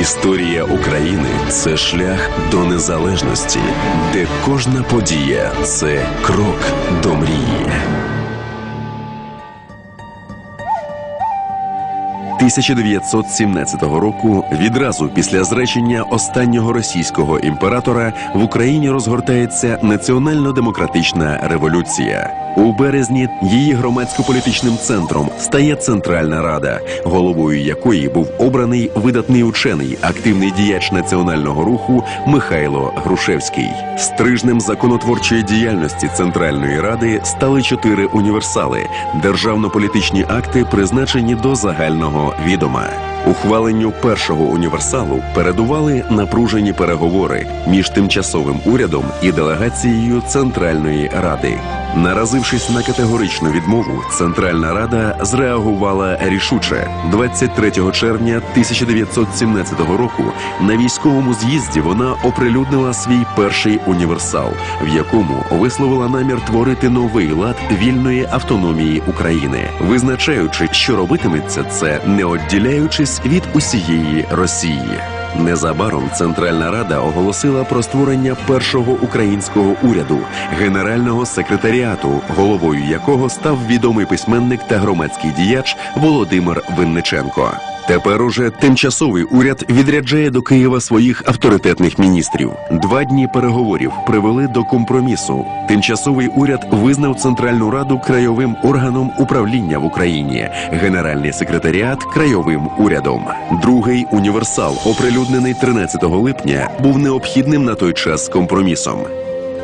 Історія України це шлях до незалежності, де кожна подія це крок до мрії. 1917 року, відразу після зречення останнього російського імператора, в Україні розгортається національно-демократична революція. У березні її громадсько-політичним центром стає Центральна Рада, головою якої був обраний видатний учений, активний діяч національного руху Михайло Грушевський. Стрижнем законотворчої діяльності Центральної Ради стали чотири універсали державно-політичні акти, призначені до загального відома. Ухваленню першого універсалу передували напружені переговори між тимчасовим урядом і делегацією Центральної Ради. Наразившись на категоричну відмову, Центральна Рада зреагувала рішуче 23 червня 1917 року. На військовому з'їзді вона оприлюднила свій перший універсал, в якому висловила намір творити новий лад вільної автономії України, визначаючи, що робитиметься це, не відділяючись від усієї Росії. Незабаром Центральна Рада оголосила про створення першого українського уряду, генерального секретаріату, головою якого став відомий письменник та громадський діяч Володимир Винниченко. Тепер уже тимчасовий уряд відряджає до Києва своїх авторитетних міністрів. Два дні переговорів привели до компромісу. Тимчасовий уряд визнав Центральну Раду краєвим органом управління в Україні, генеральний секретаріат краєвим урядом. Другий універсал, оприлюднений 13 липня, був необхідним на той час компромісом.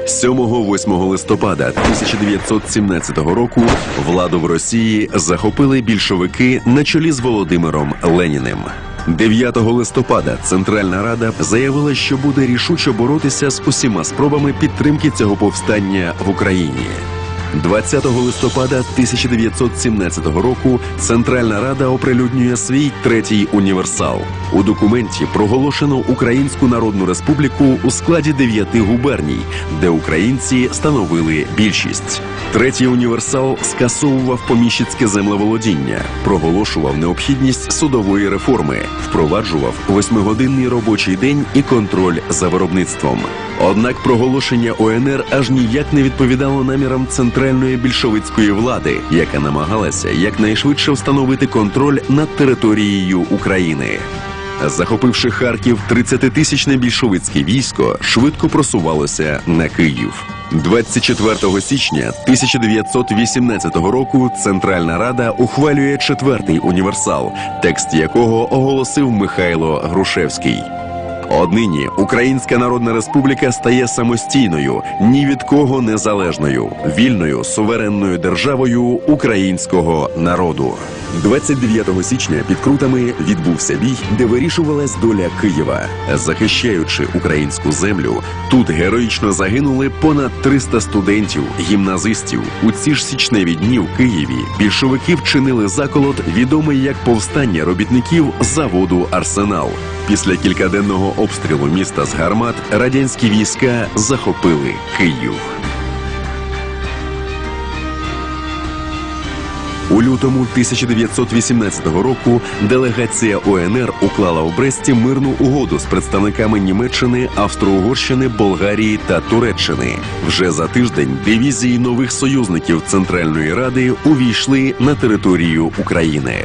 7-8 листопада 1917 року владу в Росії захопили більшовики на чолі з Володимиром Леніним. 9 листопада Центральна Рада заявила, що буде рішуче боротися з усіма спробами підтримки цього повстання в Україні. 20 листопада 1917 року Центральна Рада оприлюднює свій третій універсал. У документі проголошено Українську Народну Республіку у складі дев'яти губерній, де українці становили більшість. Третій універсал скасовував поміщицьке землеволодіння, проголошував необхідність судової реформи, впроваджував восьмигодинний робочий день і контроль за виробництвом. Однак проголошення ОНР аж ніяк не відповідало намірам центральної більшовицької влади, яка намагалася якнайшвидше встановити контроль над територією України. Захопивши Харків, 30-тисячне більшовицьке військо швидко просувалося на Київ. 24 січня 1918 року Центральна Рада ухвалює четвертий універсал, текст якого оголосив Михайло Грушевський. Однині Українська Народна Республіка стає самостійною, ні від кого незалежною, вільною суверенною державою українського народу. 29 січня під Крутами відбувся бій, де вирішувалась доля Києва. Захищаючи українську землю, тут героїчно загинули понад 300 студентів, гімназистів. У ці ж січневі дні в Києві більшовики вчинили заколот, відомий як повстання робітників заводу Арсенал. Після кількаденного обстрілу міста з гармат радянські війська захопили Київ. У лютому 1918 року делегація ОНР уклала у Бресті мирну угоду з представниками Німеччини, Австро-Угорщини, Болгарії та Туреччини. Вже за тиждень дивізії нових союзників Центральної Ради увійшли на територію України.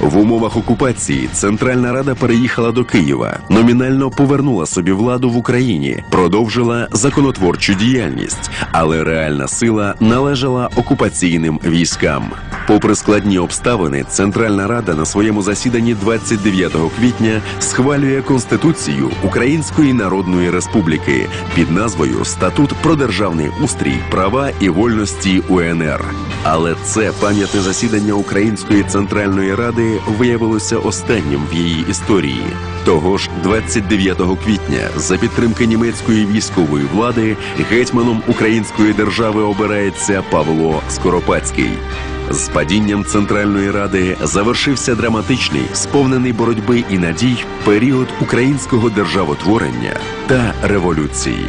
В умовах окупації Центральна Рада переїхала до Києва, номінально повернула собі владу в Україні, продовжила законотворчу діяльність, але реальна сила належала окупаційним військам. Попри складні обставини, Центральна Рада на своєму засіданні 29 квітня схвалює Конституцію Української Народної Республіки під назвою Статут про державний устрій, права і вольності УНР. Але це пам'ятне засідання Української центральної ради виявилося останнім в її історії. Того ж 29 квітня, за підтримки німецької військової влади, гетьманом української держави обирається Павло Скоропадський. З падінням Центральної Ради завершився драматичний, сповнений боротьби і надій період українського державотворення та революції.